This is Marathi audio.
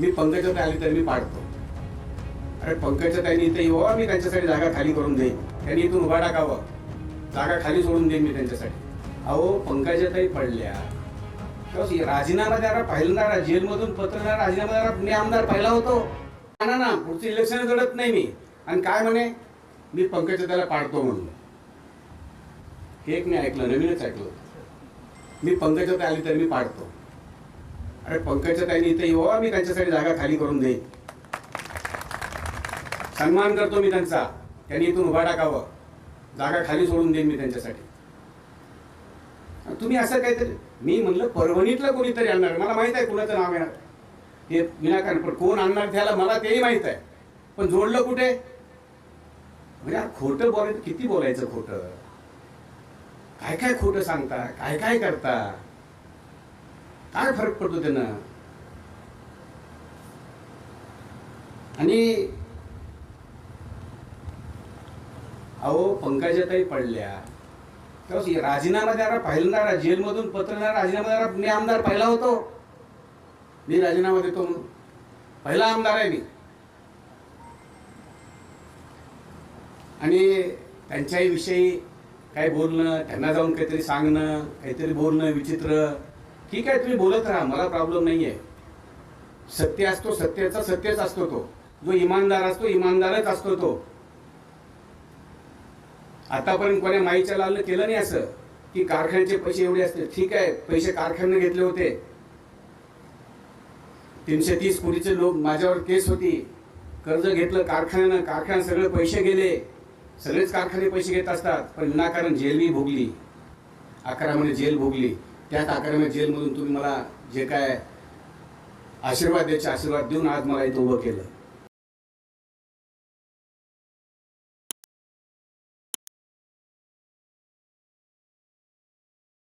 मी पंकजात आली तर मी पाडतो अरे पंकजा त्यांनी इथे येऊ मी त्यांच्यासाठी जागा खाली करून देईन. त्यांनी इथून उभा टाकावं जागा खाली सोडून देईन मी त्यांच्यासाठी. अहो पंकजाताई पडल्या. राजीनामा द्यारा पहिल्यांदा जेलमधून पत्र राजीनामा द्यारा मी आमदार पहिला होतो. ना ना पुढचं इलेक्शन लढत नाही मी. आणि काय म्हणे? मी पंकजा त्याला पाडतो म्हणून. हे एक मी ऐकलं नवीनच ऐकलं मी पंकजात आली तर मी पाडतो अरे पंकजा त्यांनी इथे येऊ मी त्यांच्यासाठी जागा खाली करून देईन. सन्मान करतो मी त्यांचा. त्यांनी इथून उभा टाकावं. जागा खाली सोडून देईन मी त्यांच्यासाठी. तुम्ही असं काहीतरी मी म्हणलं परभणीतलं कोणीतरी आणणार? मला माहीत आहे कुणाचं नाव येणार. हे विनाकारण पण कोण आणणार त्याला मला तेही माहीत आहे. पण जोडलं कुठे? म्हणजे यार खोटं बोलायचं किती बोलायचं खोटं? काय काय खोटं सांगता? काय काय करता? काय फरक पडतो त्यानं? आणि अहो पंकजाताई पडल्या. तेव्हा राजीनामा द्यायला पहिल्यांदा जेलमधून पत्र द्यायला राजीनामा द्यायला मी आमदार पहिला होतो. मी राजीनामा देतो म्हणून. पहिला आमदार आहे मी. आणि त्यांच्याही विषयी काही बोलणं त्यांना जाऊन काहीतरी सांगणं काहीतरी बोलणं विचित्र. ठीक आहे तुम्ही बोलत राहा मला प्रॉब्लेम नाही आहे सत्य असतो सत्याचा सत्यच असतो तो. जो इमानदार असतो इमानदारच असतो तो. आतापर्यंत कोणी माईच्या लालनं केलं नाही असं की कारखान्याचे पैसे एवढे असते ठीक आहे पैसे कारखान्याने घेतले होते. तीनशे तीस कोटीचे लोक माझ्यावर केस होती. कर्ज घेतलं कारखान्यानं कारखान्यात सगळे पैसे गेले. सगळेच कारखाने पैसे घेत असतात पण विनाकारण जेल मी भोगली. अकरा महिने जेल भोगली. त्या अकरा जेलमधून तुम्ही मला जे काय आशीर्वाद द्यायचे आशीर्वाद देऊन आज मला इथं उभं केलं.